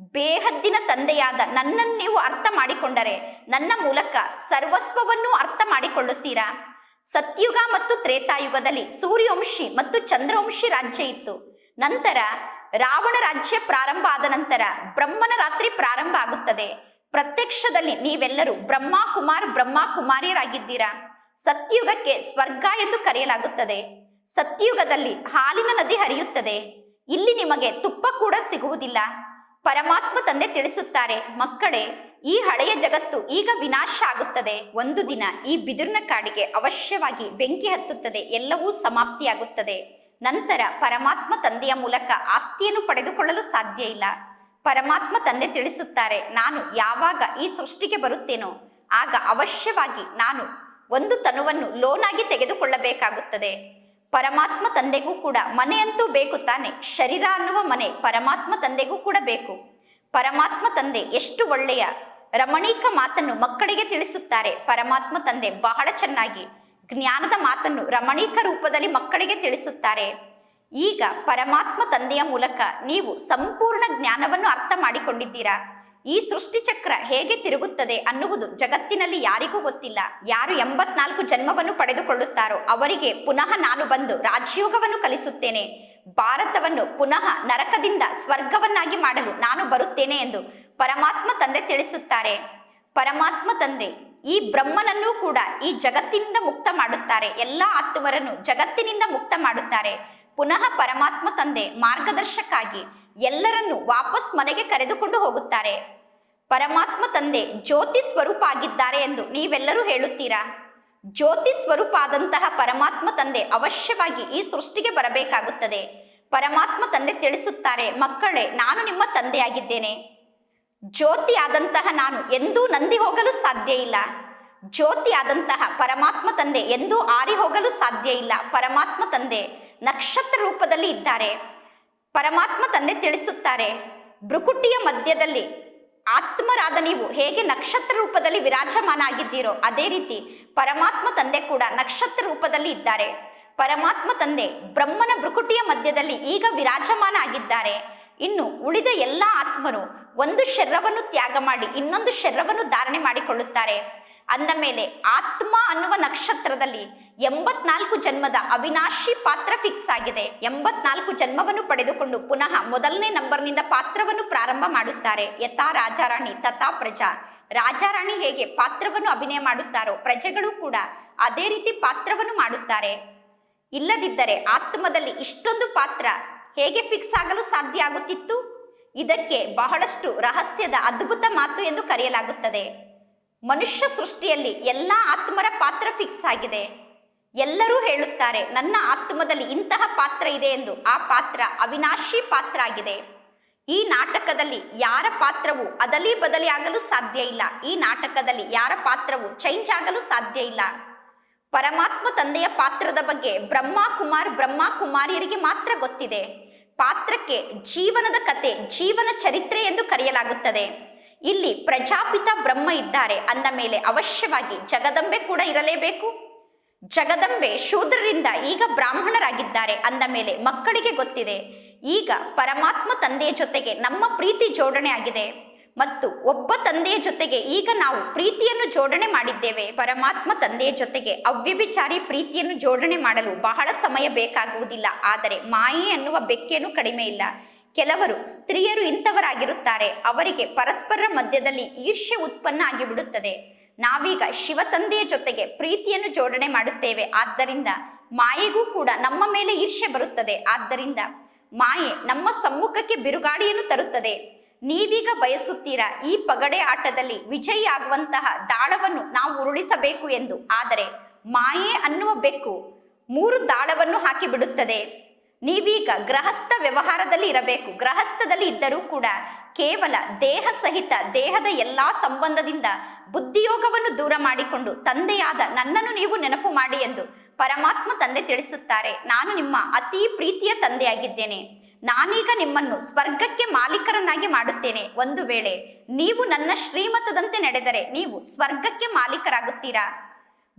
ಬೇಹದ್ದಿನ ತಂದೆಯಾದ ನನ್ನನ್ನು ನೀವು ಅರ್ಥ ಮಾಡಿಕೊಂಡರೆ ನನ್ನ ಮೂಲಕ ಸರ್ವಸ್ವವನ್ನು ಅರ್ಥ ಮಾಡಿಕೊಳ್ಳುತ್ತೀರಾ? ಸತ್ಯುಗ ಮತ್ತು ತ್ರೇತಾಯುಗದಲ್ಲಿ ಸೂರ್ಯವಂಶಿ ಮತ್ತು ಚಂದ್ರವಂಶಿ ರಾಜ್ಯ ಇತ್ತು. ನಂತರ ರಾವಣ ರಾಜ್ಯ ಪ್ರಾರಂಭ ಆದ ನಂತರ ಬ್ರಹ್ಮನ ರಾತ್ರಿ ಪ್ರಾರಂಭ ಆಗುತ್ತದೆ. ಪ್ರತ್ಯಕ್ಷದಲ್ಲಿ ನೀವೆಲ್ಲರೂ ಬ್ರಹ್ಮ ಕುಮಾರ್ ಬ್ರಹ್ಮ ಕುಮಾರಿಯರಾಗಿದ್ದೀರಾ ಸತ್ಯುಗಕ್ಕೆ ಸ್ವರ್ಗ ಎಂದು ಕರೆಯಲಾಗುತ್ತದೆ. ಸತ್ಯುಗದಲ್ಲಿ ಹಾಲಿನ ನದಿ ಹರಿಯುತ್ತದೆ. ಇಲ್ಲಿ ನಿಮಗೆ ತುಪ್ಪ ಕೂಡ ಸಿಗುವುದಿಲ್ಲ. ಪರಮಾತ್ಮ ತಂದೆ ತಿಳಿಸುತ್ತಾರೆ, ಮಕ್ಕಳೇ ಈ ಹಳೆಯ ಜಗತ್ತು ಈಗ ವಿನಾಶ ಆಗುತ್ತದೆ. ಒಂದು ದಿನ ಈ ಬಿದಿರಿನ ಕಾಡಿಗೆ ಅವಶ್ಯವಾಗಿ ಬೆಂಕಿ ಹತ್ತುತ್ತದೆ. ಎಲ್ಲವೂ ಸಮಾಪ್ತಿಯಾಗುತ್ತದೆ. ನಂತರ ಪರಮಾತ್ಮ ತಂದೆಯ ಮೂಲಕ ಆಸ್ತಿಯನ್ನು ಪಡೆದುಕೊಳ್ಳಲು ಸಾಧ್ಯ ಇಲ್ಲ. ಪರಮಾತ್ಮ ತಂದೆ ತಿಳಿಸುತ್ತಾರೆ, ನಾನು ಯಾವಾಗ ಈ ಸೃಷ್ಟಿಗೆ ಬರುತ್ತೇನೋ, ಆಗ ಅವಶ್ಯವಾಗಿ ನಾನು ಒಂದು ತನುವನ್ನು ಲೋನಾಗಿ ತೆಗೆದುಕೊಳ್ಳಬೇಕಾಗುತ್ತದೆ. ಪರಮಾತ್ಮ ತಂದೆಗೂ ಕೂಡ ಮನೆಯಂತೂ ಬೇಕು ತಾನೆ. ಶರೀರ ಅನ್ನುವ ಮನೆ ಪರಮಾತ್ಮ ತಂದೆಗೂ ಕೂಡ ಬೇಕು. ಪರಮಾತ್ಮ ತಂದೆ ಎಷ್ಟು ಒಳ್ಳೆಯ ರಮಣೀಕ ಮಾತನ್ನು ಮಕ್ಕಳಿಗೆ ತಿಳಿಸುತ್ತಾರೆ. ಪರಮಾತ್ಮ ತಂದೆ ಬಹಳ ಚೆನ್ನಾಗಿ ಜ್ಞಾನದ ಮಾತನ್ನು ರಮಣೀಕ ರೂಪದಲ್ಲಿ ಮಕ್ಕಳಿಗೆ ತಿಳಿಸುತ್ತಾರೆ. ಈಗ ಪರಮಾತ್ಮ ತಂದೆಯ ಮೂಲಕ ನೀವು ಸಂಪೂರ್ಣ ಜ್ಞಾನವನ್ನು ಅರ್ಥ ಮಾಡಿಕೊಂಡಿದ್ದೀರಾ? ಈ ಸೃಷ್ಟಿಚಕ್ರ ಹೇಗೆ ತಿರುಗುತ್ತದೆ ಅನ್ನುವುದು ಜಗತ್ತಿನಲ್ಲಿ ಯಾರಿಗೂ ಗೊತ್ತಿಲ್ಲ. ಯಾರು ಎಂಬತ್ನಾಲ್ಕು ಜನ್ಮವನ್ನು ಪಡೆದುಕೊಳ್ಳುತ್ತಾರೋ ಅವರಿಗೆ ಪುನಃ ನಾನು ಬಂದು ರಾಜಯೋಗವನ್ನು ಕಲಿಸುತ್ತೇನೆ. ಭಾರತವನ್ನು ಪುನಃ ನರಕದಿಂದ ಸ್ವರ್ಗವನ್ನಾಗಿ ಮಾಡಲು ನಾನು ಬರುತ್ತೇನೆ ಎಂದು ಪರಮಾತ್ಮ ತಂದೆ ತಿಳಿಸುತ್ತಾರೆ. ಪರಮಾತ್ಮ ತಂದೆ ಈ ಬ್ರಹ್ಮನನ್ನು ಕೂಡ ಈ ಜಗತ್ತಿನಿಂದ ಮುಕ್ತ ಮಾಡುತ್ತಾರೆ. ಎಲ್ಲ ಆತ್ಮರನ್ನು ಜಗತ್ತಿನಿಂದ ಮುಕ್ತ ಮಾಡುತ್ತಾರೆ. ಪುನಃ ಪರಮಾತ್ಮ ತಂದೆ ಮಾರ್ಗದರ್ಶಕ್ಕಾಗಿ ಎಲ್ಲರನ್ನು ವಾಪಸ್ ಮನೆಗೆ ಕರೆದುಕೊಂಡು ಹೋಗುತ್ತಾರೆ. ಪರಮಾತ್ಮ ತಂದೆ ಜ್ಯೋತಿ ಸ್ವರೂಪ ಆಗಿದ್ದಾರೆ ಎಂದು ನೀವೆಲ್ಲರೂ ಹೇಳುತ್ತೀರಾ? ಜ್ಯೋತಿ ಸ್ವರೂಪ ಆದಂತಹ ಪರಮಾತ್ಮ ತಂದೆ ಅವಶ್ಯವಾಗಿ ಈ ಸೃಷ್ಟಿಗೆ ಬರಬೇಕಾಗುತ್ತದೆ. ಪರಮಾತ್ಮ ತಂದೆ ತಿಳಿಸುತ್ತಾರೆ, ಮಕ್ಕಳೇ, ನಾನು ನಿಮ್ಮ ತಂದೆಯಾಗಿದ್ದೇನೆ. ಜ್ಯೋತಿ ಆದಂತಹ ನಾನು ಎಂದೂ ನಂದಿ ಹೋಗಲು ಸಾಧ್ಯ ಇಲ್ಲ. ಜ್ಯೋತಿ ಆದಂತಹ ಪರಮಾತ್ಮ ತಂದೆ ಎಂದೂ ಆರಿ ಹೋಗಲು ಸಾಧ್ಯ ಇಲ್ಲ. ಪರಮಾತ್ಮ ತಂದೆ ನಕ್ಷತ್ರ ರೂಪದಲ್ಲಿ ಇದ್ದಾರೆ. ಪರಮಾತ್ಮ ತಂದೆ ತಿಳಿಸುತ್ತಾರೆ, ಭ್ರುಕುಟಿಯ ಮಧ್ಯದಲ್ಲಿ ಆತ್ಮರಾದ ನೀವು ಹೇಗೆ ನಕ್ಷತ್ರ ರೂಪದಲ್ಲಿ ವಿರಾಜಮಾನ ಆಗಿದ್ದೀರೋ ಅದೇ ರೀತಿ ಪರಮಾತ್ಮ ತಂದೆ ಕೂಡ ನಕ್ಷತ್ರ ರೂಪದಲ್ಲಿ ಇದ್ದಾರೆ. ಪರಮಾತ್ಮ ತಂದೆ ಬ್ರಹ್ಮನ ಭ್ರುಕುಟಿಯ ಮಧ್ಯದಲ್ಲಿ ಈಗ ವಿರಾಜಮಾನ ಆಗಿದ್ದಾರೆ ಇನ್ನು ಉಳಿದ ಎಲ್ಲ ಆತ್ಮರು ಒಂದು ಶರೀರವನ್ನು ತ್ಯಾಗ ಮಾಡಿ ಇನ್ನೊಂದು ಶರೀರವನ್ನು ಧಾರಣೆ ಮಾಡಿಕೊಳ್ಳುತ್ತಾರೆ. ಅಂದ ಮೇಲೆ ಆತ್ಮ ಅನ್ನುವ ನಕ್ಷತ್ರದಲ್ಲಿ ಎಂಬತ್ನಾಲ್ಕು ಜನ್ಮದ ಅವಿನಾಶಿ ಪಾತ್ರ ಫಿಕ್ಸ್ ಆಗಿದೆ. ಎಂಬತ್ನಾಲ್ಕು ಜನ್ಮವನ್ನು ಪಡೆದುಕೊಂಡು ಪುನಃ ಮೊದಲನೇ ನಂಬರ್ನಿಂದ ಪಾತ್ರವನ್ನು ಪ್ರಾರಂಭ ಮಾಡುತ್ತಾರೆ. ಯಥಾ ರಾಜಾರಾಣಿ, ತಥಾ ಪ್ರಜಾ. ರಾಜಾರಾಣಿ ಹೇಗೆ ಪಾತ್ರವನ್ನು ಅಭಿನಯ ಮಾಡುತ್ತಾರೋ ಪ್ರಜೆಗಳು ಕೂಡ ಅದೇ ರೀತಿ ಪಾತ್ರವನ್ನು ಮಾಡುತ್ತಾರೆ. ಇಲ್ಲದಿದ್ದರೆ ಆತ್ಮದಲ್ಲಿ ಇಷ್ಟೊಂದು ಪಾತ್ರ ಹೇಗೆ ಫಿಕ್ಸ್ ಆಗಲು ಸಾಧ್ಯ ಆಗುತ್ತಿತ್ತು? ಇದಕ್ಕೆ ಬಹಳಷ್ಟು ರಹಸ್ಯದ ಅದ್ಭುತ ಮಾತು ಎಂದು ಕರೆಯಲಾಗುತ್ತದೆ. ಮನುಷ್ಯ ಸೃಷ್ಟಿಯಲ್ಲಿ ಎಲ್ಲ ಆತ್ಮರ ಪಾತ್ರ ಫಿಕ್ಸ್ ಆಗಿದೆ. ಎಲ್ಲರೂ ಹೇಳುತ್ತಾರೆ, ನನ್ನ ಆತ್ಮದಲ್ಲಿ ಇಂತಹ ಪಾತ್ರ ಇದೆ ಎಂದು. ಆ ಪಾತ್ರ ಅವಿನಾಶಿ ಪಾತ್ರ ಆಗಿದೆ. ಈ ನಾಟಕದಲ್ಲಿ ಯಾರ ಪಾತ್ರವು ಅದಲಿ ಬದಲಿ ಆಗಲು ಸಾಧ್ಯ ಇಲ್ಲ. ಈ ನಾಟಕದಲ್ಲಿ ಯಾರ ಪಾತ್ರವು ಚೇಂಜ್ ಆಗಲು ಸಾಧ್ಯ ಇಲ್ಲ. ಪರಮಾತ್ಮ ತಂದೆಯ ಪಾತ್ರದ ಬಗ್ಗೆ ಬ್ರಹ್ಮ ಕುಮಾರ್ ಮಾತ್ರ ಗೊತ್ತಿದೆ. ಪಾತ್ರಕ್ಕೆ ಜೀವನದ ಕತೆ, ಜೀವನ ಚರಿತ್ರೆ ಎಂದು ಕರೆಯಲಾಗುತ್ತದೆ. ಇಲ್ಲಿ ಪ್ರಜಾಪಿತ ಬ್ರಹ್ಮ ಇದ್ದಾರೆ ಅಂದ ಮೇಲೆ ಅವಶ್ಯವಾಗಿ ಜಗದಂಬೆ ಕೂಡ ಇರಲೇಬೇಕು. ಜಗದಂಬೆ ಶೂದ್ರರಿಂದ ಈಗ ಬ್ರಾಹ್ಮಣರಾಗಿದ್ದಾರೆ ಅಂದ ಮೇಲೆ ಮಕ್ಕಳಿಗೆ ಗೊತ್ತಿದೆ. ಈಗ ಪರಮಾತ್ಮ ತಂದೆಯ ಜೊತೆಗೆ ನಮ್ಮ ಪ್ರೀತಿ ಜೋಡಣೆ ಆಗಿದೆ ಮತ್ತು ಒಬ್ಬ ತಂದೆಯ ಜೊತೆಗೆ ಈಗ ನಾವು ಪ್ರೀತಿಯನ್ನು ಜೋಡಣೆ ಮಾಡಿದ್ದೇವೆ. ಪರಮಾತ್ಮ ತಂದೆಯ ಜೊತೆಗೆ ಅವ್ಯಭಿಚಾರಿ ಪ್ರೀತಿಯನ್ನು ಜೋಡಣೆ ಮಾಡಲು ಬಹಳ ಸಮಯ ಬೇಕಾಗುವುದಿಲ್ಲ. ಆದರೆ ಮಾಯೆ ಅನ್ನುವ ಬೆಕ್ಕೇನು ಕಡಿಮೆ ಇಲ್ಲ. ಕೆಲವರು ಸ್ತ್ರೀಯರು ಇಂಥವರಾಗಿರುತ್ತಾರೆ. ಅವರಿಗೆ ಪರಸ್ಪರ ಮಧ್ಯದಲ್ಲಿ ಈರ್ಷ್ಯ ಉತ್ಪನ್ನ ಆಗಿಬಿಡುತ್ತದೆ. ನಾವೀಗ ಶಿವ ತಂದೆಯ ಜೊತೆಗೆ ಪ್ರೀತಿಯನ್ನು ಜೋಡಣೆ ಮಾಡುತ್ತೇವೆ. ಆದ್ದರಿಂದ ಮಾಯೆಗೂ ಕೂಡ ನಮ್ಮ ಮೇಲೆ ಈರ್ಷ್ಯ ಬರುತ್ತದೆ. ಆದ್ದರಿಂದ ಮಾಯೆ ನಮ್ಮ ಸಮ್ಮುಖಕ್ಕೆ ಬಿರುಗಾಳಿಯನ್ನು ತರುತ್ತದೆ. ನೀವೀಗ ಬಯಸುತ್ತೀರಾ ಈ ಪಗಡೆ ಆಟದಲ್ಲಿ ವಿಜಯಿ ಆಗುವಂತಹ ದಾಳವನ್ನು ನಾವು ಉರುಳಿಸಬೇಕು ಎಂದು. ಆದರೆ ಮಾಯೆ ಅನ್ನುವ ಬೆಕ್ಕು ಮೂರು ದಾಳವನ್ನು ಹಾಕಿ ಬಿಡುತ್ತದೆ ನೀವೀಗ ಗೃಹಸ್ಥ ವ್ಯವಹಾರದಲ್ಲಿ ಇರಬೇಕು. ಗೃಹಸ್ಥದಲ್ಲಿ ಇದ್ದರೂ ಕೂಡ ಕೇವಲ ದೇಹ ಸಹಿತ ದೇಹದ ಎಲ್ಲಾ ಸಂಬಂಧದಿಂದ ಬುದ್ಧಿಯೋಗವನ್ನು ದೂರ ಮಾಡಿಕೊಂಡು ತಂದೆಯಾದ ನನ್ನನ್ನು ನೀವು ನೆನಪು ಮಾಡಿ ಎಂದು ಪರಮಾತ್ಮ ತಂದೆ ತಿಳಿಸುತ್ತಾರೆ. ನಾನು ನಿಮ್ಮ ಅತಿ ಪ್ರೀತಿಯ ತಂದೆಯಾಗಿದ್ದೇನೆ. ನಾನೀಗ ನಿಮ್ಮನ್ನು ಸ್ವರ್ಗಕ್ಕೆ ಮಾಲೀಕರನ್ನಾಗಿ ಮಾಡುತ್ತೇನೆ. ಒಂದು ವೇಳೆ ನೀವು ನನ್ನ ಶ್ರೀಮತದಂತೆ ನಡೆದರೆ ನೀವು ಸ್ವರ್ಗಕ್ಕೆ ಮಾಲೀಕರಾಗುತ್ತೀರಾ?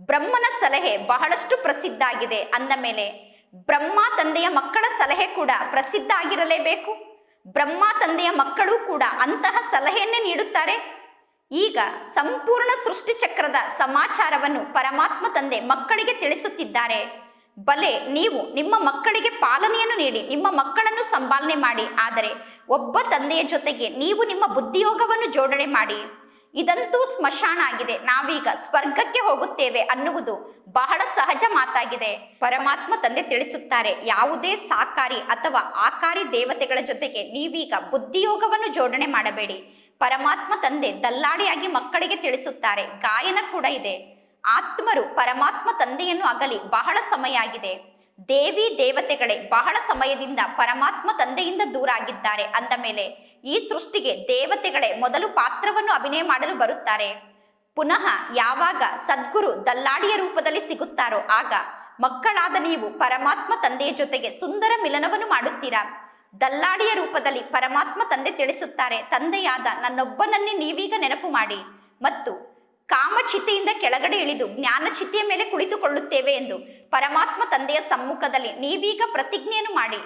ಬ್ರಹ್ಮನ ಸಲಹೆ ಬಹಳಷ್ಟು ಪ್ರಸಿದ್ಧ ಆಗಿದೆ. ಅಂದ ಮೇಲೆ, ಬ್ರಹ್ಮ ತಂದೆಯ ಮಕ್ಕಳ ಸಲಹೆ ಕೂಡ ಪ್ರಸಿದ್ಧ ಆಗಿರಲೇಬೇಕು. ಬ್ರಹ್ಮ ತಂದೆಯ ಮಕ್ಕಳು ಕೂಡ ಅಂತಹ ಸಲಹೆಯನ್ನೇ ನೀಡುತ್ತಾರೆ. ಈಗ ಸಂಪೂರ್ಣ ಸೃಷ್ಟಿ ಚಕ್ರದ ಸಮಾಚಾರವನ್ನು ಪರಮಾತ್ಮ ತಂದೆ ಮಕ್ಕಳಿಗೆ ತಿಳಿಸುತ್ತಿದ್ದಾರೆ. ಬಲೆ, ನೀವು ನಿಮ್ಮ ಮಕ್ಕಳಿಗೆ ಪಾಲನೆಯನ್ನು ನೀಡಿ, ನಿಮ್ಮ ಮಕ್ಕಳನ್ನು ಸಂಪಾಲನೆ ಮಾಡಿ, ಆದರೆ ಒಬ್ಬ ತಂದೆಯ ಜೊತೆಗೆ ನೀವು ನಿಮ್ಮ ಬುದ್ಧಿಯೋಗವನ್ನು ಜೋಡಣೆ ಮಾಡಿ. ಇದಂತೂ ಸ್ಮಶಾನ ಆಗಿದೆ, ನಾವೀಗ ಸ್ವರ್ಗಕ್ಕೆ ಹೋಗುತ್ತೇವೆ ಅನ್ನುವುದು ಬಹಳ ಸಹಜ ಮಾತಾಗಿದೆ. ಪರಮಾತ್ಮ ತಂದೆ ತಿಳಿಸುತ್ತಾರೆ, ಯಾವುದೇ ಸಾಕಾರಿ ಅಥವಾ ಆಕಾರಿ ದೇವತೆಗಳ ಜೊತೆಗೆ ನೀವೀಗ ಬುದ್ಧಿಯೋಗವನ್ನು ಜೋಡಣೆ ಮಾಡಬೇಡಿ. ಪರಮಾತ್ಮ ತಂದೆ ದಲ್ಲಾಳಿಯಾಗಿ ಮಕ್ಕಳಿಗೆ ತಿಳಿಸುತ್ತಾರೆ, ಗಾಯನ ಕೂಡ ಇದೆ. ಆತ್ಮರು ಪರಮಾತ್ಮ ತಂದೆಯನ್ನು ಅಗಲಿ ಬಹಳ ಸಮಯ ಆಗಿದೆ. ದೇವಿ ದೇವತೆಗಳೇ ಬಹಳ ಸಮಯದಿಂದ ಪರಮಾತ್ಮ ತಂದೆಯಿಂದ ದೂರ ಆಗಿದ್ದಾರೆ. ಅಂದ ಮೇಲೆ ಈ ಸೃಷ್ಟಿಗೆ ದೇವತೆಗಳೇ ಮೊದಲು ಪಾತ್ರವನ್ನು ಅಭಿನಯ ಮಾಡಲು ಬರುತ್ತಾರೆ. ಪುನಃ ಯಾವಾಗ ಸದ್ಗುರು ದಲ್ಲಾಡಿಯ ರೂಪದಲ್ಲಿ ಸಿಗುತ್ತಾರೋ ಆಗ ಮಕ್ಕಳಾದ ನೀವು ಪರಮಾತ್ಮ ತಂದೆಯ ಜೊತೆಗೆ ಸುಂದರ ಮಿಲನವನ್ನು ಮಾಡುತ್ತೀರಾ? ದಲ್ಲಾಡಿಯ ರೂಪದಲ್ಲಿ ಪರಮಾತ್ಮ ತಂದೆ ತಿಳಿಸುತ್ತಾರೆ, ತಂದೆಯಾದ ನನ್ನೊಬ್ಬನನ್ನೇ ನೀವೀಗ ನೆನಪು ಮಾಡಿ. ಮತ್ತು ಕಾಮಚಿತೆಯಿಂದ ಕೆಳಗಡೆ ಇಳಿದು ಜ್ಞಾನಚಿತೆಯ ಮೇಲೆ ಕುಳಿತುಕೊಳ್ಳುತ್ತೇವೆ ಎಂದು ಪರಮಾತ್ಮ ತಂದೆಯ ಸಮ್ಮುಖದಲ್ಲಿ ನೀವೀಗ ಪ್ರತಿಜ್ಞೆಯನ್ನು ಮಾಡಿ.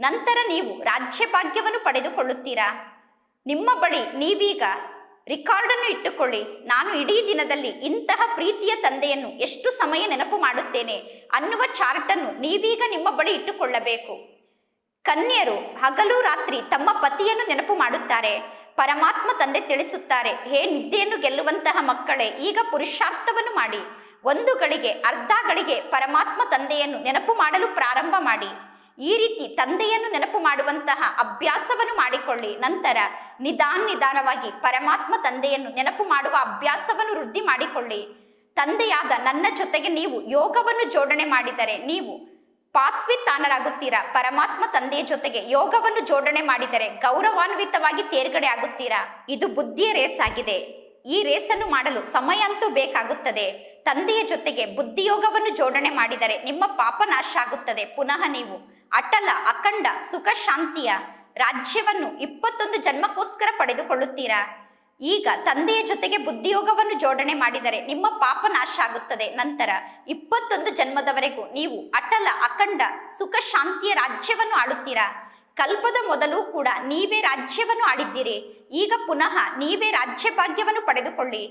ನಂತರ ನೀವು ರಾಜ್ಯಭಾಗ್ಯವನ್ನು ಪಡೆದುಕೊಳ್ಳುತ್ತೀರಾ? ನಿಮ್ಮ ಬಳಿ ನೀವೀಗ ರಿಕಾರ್ಡನ್ನು ಇಟ್ಟುಕೊಳ್ಳಿ. ನಾನು ಇಡೀ ದಿನದಲ್ಲಿ ಇಂತಹ ಪ್ರೀತಿಯ ತಂದೆಯನ್ನು ಎಷ್ಟು ಸಮಯ ನೆನಪು ಮಾಡುತ್ತೇನೆ ಅನ್ನುವ ಚಾರ್ಟನ್ನು ನೀವೀಗ ನಿಮ್ಮ ಬಳಿ ಇಟ್ಟುಕೊಳ್ಳಬೇಕು. ಕನ್ಯರು ಹಗಲು ರಾತ್ರಿ ತಮ್ಮ ಪತಿಯನ್ನು ನೆನಪು ಮಾಡುತ್ತಾರೆ. ಪರಮಾತ್ಮ ತಂದೆ ತಿಳಿಸುತ್ತಾರೆ, ಹೇ, ನಿದ್ದೆಯನ್ನು ಗೆಲ್ಲುವಂತಹ ಮಕ್ಕಳೇ, ಈಗ ಪುರುಷಾರ್ಥವನ್ನು ಮಾಡಿ. ಒಂದು ಗಳಿಗೆ, ಅರ್ಧ ಗಳಿಗೆ ಪರಮಾತ್ಮ ತಂದೆಯನ್ನು ನೆನಪು ಮಾಡಲು ಪ್ರಾರಂಭ ಮಾಡಿ. ಈ ರೀತಿ ತಂದೆಯನ್ನು ನೆನಪು ಮಾಡುವಂತಹ ಅಭ್ಯಾಸವನ್ನು ಮಾಡಿಕೊಳ್ಳಿ. ನಂತರ ನಿಧಾನ ನಿಧಾನವಾಗಿ ಪರಮಾತ್ಮ ತಂದೆಯನ್ನು ನೆನಪು ಮಾಡುವ ಅಭ್ಯಾಸವನ್ನು ವೃದ್ಧಿ ಮಾಡಿಕೊಳ್ಳಿ. ತಂದೆಯಾದ ನನ್ನ ಜೊತೆಗೆ ನೀವು ಯೋಗವನ್ನು ಜೋಡಣೆ ಮಾಡಿದರೆ ನೀವು ಪಾಸ್ವಿತಾನರಾಗುತ್ತೀರಾ? ಪರಮಾತ್ಮ ತಂದೆಯ ಜೊತೆಗೆ ಯೋಗವನ್ನು ಜೋಡಣೆ ಮಾಡಿದರೆ ಗೌರವಾನ್ವಿತವಾಗಿ ತೇರ್ಗಡೆ ಆಗುತ್ತೀರಾ? ಇದು ಬುದ್ಧಿಯ ರೇಸ್ ಆಗಿದೆ. ಈ ರೇಸನ್ನು ಮಾಡಲು ಸಮಯ ಅಂತೂ ಬೇಕಾಗುತ್ತದೆ. ತಂದೆಯ ಜೊತೆಗೆ ಬುದ್ಧಿಯೋಗವನ್ನು ಜೋಡಣೆ ಮಾಡಿದರೆ ನಿಮ್ಮ ಪಾಪ ನಾಶ ಆಗುತ್ತದೆ. ಪುನಃ ನೀವು ಅಟಲ, ಅಖಂಡ ಸುಖ ಶಾಂತಿಯ ರಾಜ್ಯವನ್ನು ಇಪ್ಪತ್ತೊಂದು ಜನ್ಮಕ್ಕೋಸ್ಕರ ಪಡೆದುಕೊಳ್ಳುತ್ತೀರಾ? ಈಗ ತಂದೆಯ ಜೊತೆಗೆ ಬುದ್ಧಿಯೋಗವನ್ನು ಜೋಡಣೆ ಮಾಡಿದರೆ ನಿಮ್ಮ ಪಾಪ ನಾಶ ಆಗುತ್ತದೆ ನಂತರ ಇಪ್ಪತ್ತೊಂದು ಜನ್ಮದವರೆಗೂ ನೀವು ಅಟಲ, ಅಖಂಡ, ಸುಖ ಶಾಂತಿಯ ರಾಜ್ಯವನ್ನು ಆಡುತ್ತೀರಾ ಕಲ್ಪದ ಮೊದಲು ಕೂಡ ನೀವೇ ರಾಜ್ಯವನ್ನು ಆಡಿದ್ದೀರಿ ಈಗ ಪುನಃ ನೀವೇ ರಾಜ್ಯ ಭಾಗ್ಯವನ್ನು ಪಡೆದುಕೊಳ್ಳಿ.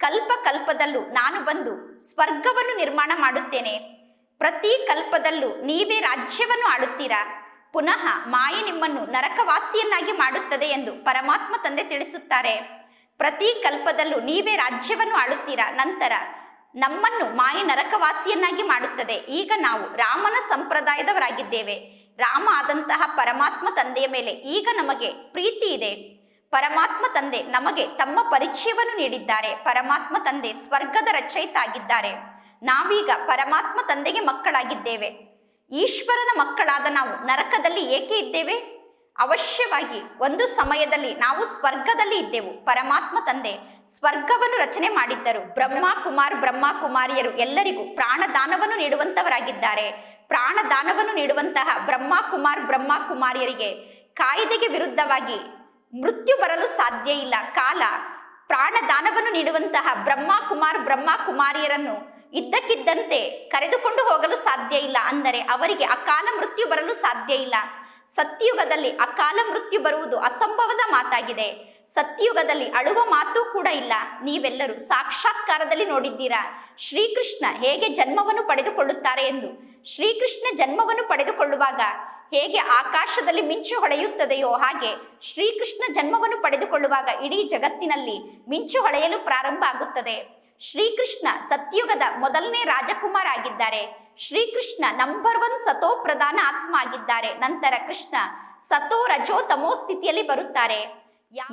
ಕಲ್ಪ ಕಲ್ಪದಲ್ಲೂ ನಾನು ಬಂದು ಸ್ವರ್ಗವನ್ನು ನಿರ್ಮಾಣ ಮಾಡುತ್ತೇನೆ. ಪ್ರತಿ ಕಲ್ಪದಲ್ಲೂ ನೀವೇ ರಾಜ್ಯವನ್ನು ಆಡುತ್ತೀರಾ ಪುನಃ ಮಾಯೆ ನಿಮ್ಮನ್ನು ನರಕವಾಸಿಯನ್ನಾಗಿ ಮಾಡುತ್ತದೆ ಎಂದು ಪರಮಾತ್ಮ ತಂದೆ ತಿಳಿಸುತ್ತಾರೆ. ಪ್ರತಿ ಕಲ್ಪದಲ್ಲೂ ನೀವೇ ರಾಜ್ಯವನ್ನು ಆಳುತ್ತೀರಾ? ನಂತರ ನಮ್ಮನ್ನು ಮಾಯೆ ನರಕವಾಸಿಯನ್ನಾಗಿ ಮಾಡುತ್ತದೆ. ಈಗ ನಾವು ರಾಮನ ಸಂಪ್ರದಾಯದವರಾಗಿದ್ದೇವೆ. ರಾಮ ಆದಂತಹ ಪರಮಾತ್ಮ ತಂದೆಯ ಮೇಲೆ ಈಗ ನಮಗೆ ಪ್ರೀತಿ ಇದೆ. ಪರಮಾತ್ಮ ತಂದೆ ನಮಗೆ ತಮ್ಮ ಪರಿಚಯವನ್ನು ನೀಡಿದ್ದಾರೆ. ಪರಮಾತ್ಮ ತಂದೆ ಸ್ವರ್ಗದ ರಚಯಿತ ಆಗಿದ್ದಾರೆ ನಾವೀಗ ಪರಮಾತ್ಮ ತಂದೆಗೆ ಮಕ್ಕಳಾಗಿದ್ದೇವೆ. ಈಶ್ವರನ ಮಕ್ಕಳಾದ ನಾವು ನರಕದಲ್ಲಿ ಏಕೆ ಇದ್ದೇವೆ? ಅವಶ್ಯವಾಗಿ ಒಂದು ಸಮಯದಲ್ಲಿ ನಾವು ಸ್ವರ್ಗದಲ್ಲಿ ಇದ್ದೆವು. ಪರಮಾತ್ಮ ತಂದೆ ಸ್ವರ್ಗವನ್ನು ರಚನೆ ಮಾಡಿದ್ದರು. ಬ್ರಹ್ಮ ಕುಮಾರ್, ಬ್ರಹ್ಮ ಕುಮಾರಿಯರು ಎಲ್ಲರಿಗೂ ಪ್ರಾಣದಾನವನ್ನು ನೀಡುವಂತವರಾಗಿದ್ದಾರೆ. ಪ್ರಾಣದಾನವನ್ನು ನೀಡುವಂತಹ ಬ್ರಹ್ಮ ಕುಮಾರ್, ಬ್ರಹ್ಮ ಕುಮಾರಿಯರಿಗೆ ಕಾಯ್ದೆಗೆ ವಿರುದ್ಧವಾಗಿ ಮೃತ್ಯು ಬರಲು ಸಾಧ್ಯ ಇಲ್ಲ. ಕಾಲ ಪ್ರಾಣದಾನವನ್ನು ನೀಡುವಂತಹ ಬ್ರಹ್ಮ ಕುಮಾರ್, ಬ್ರಹ್ಮ ಕುಮಾರಿಯರನ್ನು ಇದ್ದಕ್ಕಿದ್ದಂತೆ ಕರೆದುಕೊಂಡು ಹೋಗಲು ಸಾಧ್ಯ ಇಲ್ಲ. ಅಂದರೆ ಅವರಿಗೆ ಅಕಾಲ ಮೃತ್ಯು ಬರಲು ಸಾಧ್ಯ ಇಲ್ಲ. ಸತ್ಯುಗದಲ್ಲಿ ಅಕಾಲ ಮೃತ್ಯು ಬರುವುದು ಅಸಂಭವದ ಮಾತಾಗಿದೆ. ಸತ್ಯಯುಗದಲ್ಲಿ ಅಳುವ ಮಾತು ಕೂಡ ಇಲ್ಲ. ನೀವೆಲ್ಲರೂ ಸಾಕ್ಷಾತ್ಕಾರದಲ್ಲಿ ನೋಡಿದ್ದೀರಾ? ಶ್ರೀಕೃಷ್ಣ ಹೇಗೆ ಜನ್ಮವನ್ನು ಪಡೆದುಕೊಳ್ಳುತ್ತಾರೆ ಎಂದು? ಶ್ರೀಕೃಷ್ಣ ಜನ್ಮವನ್ನು ಪಡೆದುಕೊಳ್ಳುವಾಗ ಹೇಗೆ ಆಕಾಶದಲ್ಲಿ ಮಿಂಚು ಹೊಳೆಯುತ್ತದೆಯೋ ಹಾಗೆ ಶ್ರೀಕೃಷ್ಣ ಜನ್ಮವನ್ನು ಪಡೆದುಕೊಳ್ಳುವಾಗ ಇಡೀ ಜಗತ್ತಿನಲ್ಲಿ ಮಿಂಚು ಹೊಳೆಯಲು ಪ್ರಾರಂಭ ಆಗುತ್ತದೆ. ಶ್ರೀಕೃಷ್ಣ ಸತ್ಯುಗದ ಮೊದಲನೇ ರಾಜಕುಮಾರ ಆಗಿದ್ದಾರೆ ಶ್ರೀಕೃಷ್ಣ ನಂಬರ್ ಒನ್ ಸತೋ ಪ್ರಧಾನ ಆತ್ಮ ಆಗಿದ್ದಾರೆ ನಂತರ ಕೃಷ್ಣ ಸತೋ ರಜೋ ತಮೋ ಸ್ಥಿತಿಯಲ್ಲಿ ಬರುತ್ತಾರೆ.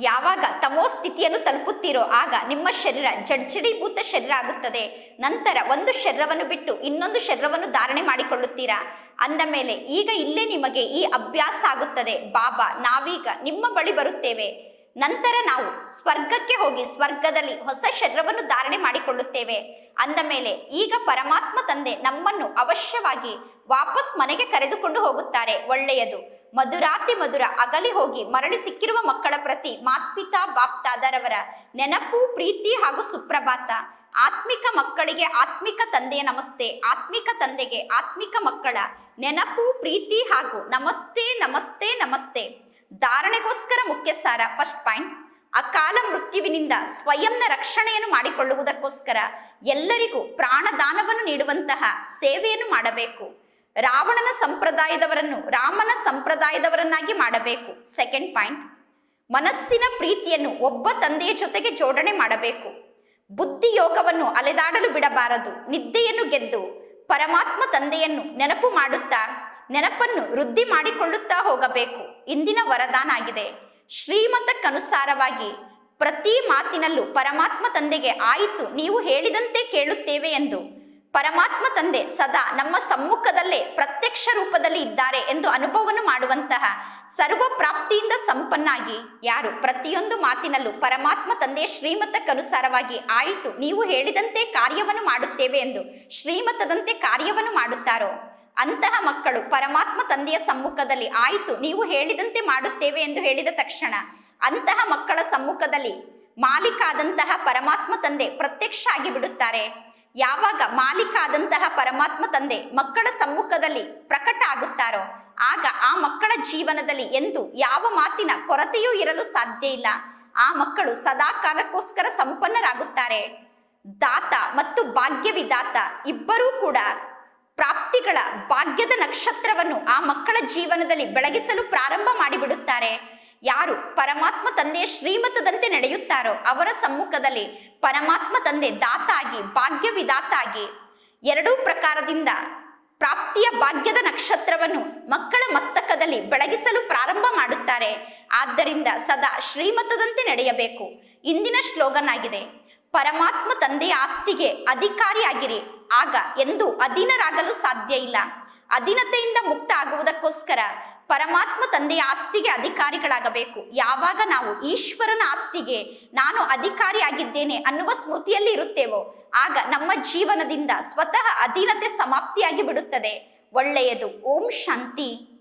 ಯಾವಾಗ ತಮೋ ಸ್ಥಿತಿಯನ್ನು ತಲುಪುತ್ತೀರೋ ಆಗ ನಿಮ್ಮ ಶರೀರ ಜಡ್ಜಡೀಭೂತ ಶರೀರ ಆಗುತ್ತದೆ. ನಂತರ ಒಂದು ಶರೀರವನ್ನು ಬಿಟ್ಟು ಇನ್ನೊಂದು ಶರೀರವನ್ನು ಧಾರಣೆ ಮಾಡಿಕೊಳ್ಳುತ್ತೀರಾ? ಅಂದ ಮೇಲೆ ಈಗ ಇಲ್ಲೇ ನಿಮಗೆ ಈ ಅಭ್ಯಾಸ ಆಗುತ್ತದೆ. ಬಾಬಾ, ನಾವೀಗ ನಿಮ್ಮ ಬಳಿ ಬರುತ್ತೇವೆ. ನಂತರ ನಾವು ಸ್ವರ್ಗಕ್ಕೆ ಹೋಗಿ ಸ್ವರ್ಗದಲ್ಲಿ ಹೊಸ ಶರೀರವನ್ನು ಧಾರಣೆ ಮಾಡಿಕೊಳ್ಳುತ್ತೇವೆ. ಅಂದ ಮೇಲೆ ಈಗ ಪರಮಾತ್ಮ ತಂದೆ ನಮ್ಮನ್ನು ಅವಶ್ಯವಾಗಿ ವಾಪಸ್ ಮನೆಗೆ ಕರೆದುಕೊಂಡು ಹೋಗುತ್ತಾರೆ. ಒಳ್ಳೆಯದು. ಮಧುರಾತಿ ಮಧುರ ಅಗಲಿ ಹೋಗಿ ಮರಳಿ ಸಿಕ್ಕಿರುವ ಮಕ್ಕಳ ಪ್ರತಿ ಮಾತ್ಪಿತಾ, ಬಾಪ್ತಾದರವರ ನೆನಪು, ಪ್ರೀತಿ ಹಾಗೂ ಸುಪ್ರಭಾತ. ಆತ್ಮಿಕ ಮಕ್ಕಳಿಗೆ ಆತ್ಮಿಕ ತಂದೆಯ ನಮಸ್ತೆ, ಆತ್ಮಿಕ ತಂದೆಗೆ ಆತ್ಮಿಕ ಮಕ್ಕಳ ನೆನಪು, ಪ್ರೀತಿ ಹಾಗೂ ನಮಸ್ತೆ ನಮಸ್ತೆ ನಮಸ್ತೆ. ಧಾರಣೆಗೋಸ್ಕರ ಮುಖ್ಯ ಸಾರ ಫಸ್ಟ್ ಪಾಯಿಂಟ್ ಅಕಾಲ ಮೃತ್ಯುವಿನಿಂದ ಸ್ವಯಂನ ರಕ್ಷಣೆಯನ್ನು ಮಾಡಿಕೊಳ್ಳುವುದಕ್ಕೋಸ್ಕರ ಎಲ್ಲರಿಗೂ ಪ್ರಾಣದಾನವನ್ನು ನೀಡುವಂತಹ ಸೇವೆಯನ್ನು ಮಾಡಬೇಕು. ರಾವಣನ ಸಂಪ್ರದಾಯದವರನ್ನು ರಾಮನ ಸಂಪ್ರದಾಯದವರನ್ನಾಗಿ ಮಾಡಬೇಕು. ಸೆಕೆಂಡ್ ಪಾಯಿಂಟ್ ಮನಸ್ಸಿನ ಪ್ರೀತಿಯನ್ನು ಒಬ್ಬ ತಂದೆಯ ಜೊತೆಗೆ ಜೋಡಣೆ ಮಾಡಬೇಕು. ಬುದ್ಧಿ ಯೋಗವನ್ನು ಅಲೆದಾಡಲು ಬಿಡಬಾರದು. ನಿದ್ದೆಯನ್ನು ಗೆದ್ದು ಪರಮಾತ್ಮ ತಂದೆಯನ್ನು ನೆನಪು ಮಾಡುತ್ತಾ ನೆನಪನ್ನು ವೃದ್ಧಿ ಮಾಡಿಕೊಳ್ಳುತ್ತಾ ಹೋಗಬೇಕು. ಇಂದಿನ ವರದಾನ ಆಗಿದೆ ಶ್ರೀಮತಕ್ಕನುಸಾರವಾಗಿ ಪ್ರತಿ ಮಾತಿನಲ್ಲೂ ಪರಮಾತ್ಮ ತಂದೆಗೆ ಆಯಿತು, ನೀವು ಹೇಳಿದಂತೆ ಕೇಳುತ್ತೇವೆ ಎಂದು. ಪರಮಾತ್ಮ ತಂದೆ ಸದಾ ನಮ್ಮ ಸಮ್ಮುಖದಲ್ಲೇ ಪ್ರತ್ಯಕ್ಷ ರೂಪದಲ್ಲಿ ಇದ್ದಾರೆ ಎಂದು ಅನುಭವವನ್ನು ಮಾಡುವಂತಹ ಸರ್ವ ಪ್ರಾಪ್ತಿಯಿಂದ ಸಂಪನ್ನಾಗಿ ಯಾರು ಪ್ರತಿಯೊಂದು ಮಾತಿನಲ್ಲೂ ಪರಮಾತ್ಮ ತಂದೆ ಶ್ರೀಮತಕ್ಕನುಸಾರವಾಗಿ ಆಯಿತು, ನೀವು ಹೇಳಿದಂತೆ ಕಾರ್ಯವನ್ನು ಮಾಡುತ್ತೇವೆ ಎಂದು ಶ್ರೀಮತದಂತೆ ಕಾರ್ಯವನ್ನು ಮಾಡುತ್ತಾರೋ? ಅಂತಹ ಮಕ್ಕಳು ಪರಮಾತ್ಮ ತಂದೆಯ ಸಮ್ಮುಖದಲ್ಲಿ ಆಯಿತು, ನೀವು ಹೇಳಿದಂತೆ ಮಾಡುತ್ತೇವೆ ಎಂದು ಹೇಳಿದ ತಕ್ಷಣ ಅಂತಹ ಮಕ್ಕಳ ಸಮ್ಮುಖದಲ್ಲಿ ಮಾಲೀಕಾದಂತಹ ಪರಮಾತ್ಮ ತಂದೆ ಪ್ರತ್ಯಕ್ಷ ಆಗಿ ಬಿಡುತ್ತಾರೆ. ಯಾವಾಗ ಮಾಲೀಕಾದಂತಹ ಪರಮಾತ್ಮ ತಂದೆ ಮಕ್ಕಳ ಸಮ್ಮುಖದಲ್ಲಿ ಪ್ರಕಟ ಆಗುತ್ತಾರೋ, ಆಗ ಆ ಮಕ್ಕಳ ಜೀವನದಲ್ಲಿ ಎಂದು ಯಾವ ಮಾತಿನ ಕೊರತೆಯೂ ಇರಲು ಸಾಧ್ಯ ಇಲ್ಲ. ಆ ಮಕ್ಕಳು ಸದಾ ಕಾಲಕ್ಕೋಸ್ಕರ ಸಂಪನ್ನರಾಗುತ್ತಾರೆ. ದಾತ ಮತ್ತು ಭಾಗ್ಯವಿದಾತ ಇಬ್ಬರೂ ಕೂಡ ಪ್ರಾಪ್ತಿಗಳ ಭಾಗ್ಯದ ನಕ್ಷತ್ರವನ್ನು ಆ ಮಕ್ಕಳ ಜೀವನದಲ್ಲಿ ಬೆಳಗಿಸಲು ಪ್ರಾರಂಭ ಮಾಡಿಬಿಡುತ್ತಾರೆ. ಯಾರು ಪರಮಾತ್ಮ ತಂದೆಯ ಶ್ರೀಮತದಂತೆ ನಡೆಯುತ್ತಾರೋ ಅವರ ಸಮ್ಮುಖದಲ್ಲಿ ಪರಮಾತ್ಮ ತಂದೆ ದಾತಾಗಿ ಭಾಗ್ಯ ಭಾಗ್ಯವಿದಾತ ಆಗಿ ಎರಡೂ ಪ್ರಕಾರದಿಂದ ಪ್ರಾಪ್ತಿಯ ಭಾಗ್ಯದ ನಕ್ಷತ್ರವನ್ನು ಮಕ್ಕಳ ಮಸ್ತಕದಲ್ಲಿ ಬೆಳಗಿಸಲು ಪ್ರಾರಂಭ ಮಾಡುತ್ತಾರೆ. ಆದ್ದರಿಂದ ಸದಾ ಶ್ರೀಮತದಂತೆ ನಡೆಯಬೇಕು. ಇಂದಿನ ಶ್ಲೋಗನ್ ಆಗಿದೆ ಪರಮಾತ್ಮ ತಂದೆಯ ಆಸ್ತಿಗೆ ಅಧಿಕಾರಿಯಾಗಿರಿ. ಆಗ ಎಂದು ಅಧೀನರಾಗಲು ಸಾಧ್ಯ ಇಲ್ಲ. ಅಧೀನತೆಯಿಂದ ಮುಕ್ತ ಆಗುವುದಕ್ಕೋಸ್ಕರ ಪರಮಾತ್ಮ ತಂದೆಯ ಆಸ್ತಿಗೆ ಅಧಿಕಾರಿಗಳಾಗಬೇಕು. ಯಾವಾಗ ನಾವು ಈಶ್ವರನ ಆಸ್ತಿಗೆ ನಾನು ಅಧಿಕಾರಿಯಾಗಿದ್ದೇನೆ ಅನ್ನುವ ಸ್ಮೃತಿಯಲ್ಲಿ ಇರುತ್ತೇವೋ, ಆಗ ನಮ್ಮ ಜೀವನದಿಂದ ಸ್ವತಃ ಅಧೀನತೆ ಸಮಾಪ್ತಿಯಾಗಿ ಬಿಡುತ್ತದೆ ಒಳ್ಳೆಯದು. ಓಂ ಶಾಂತಿ.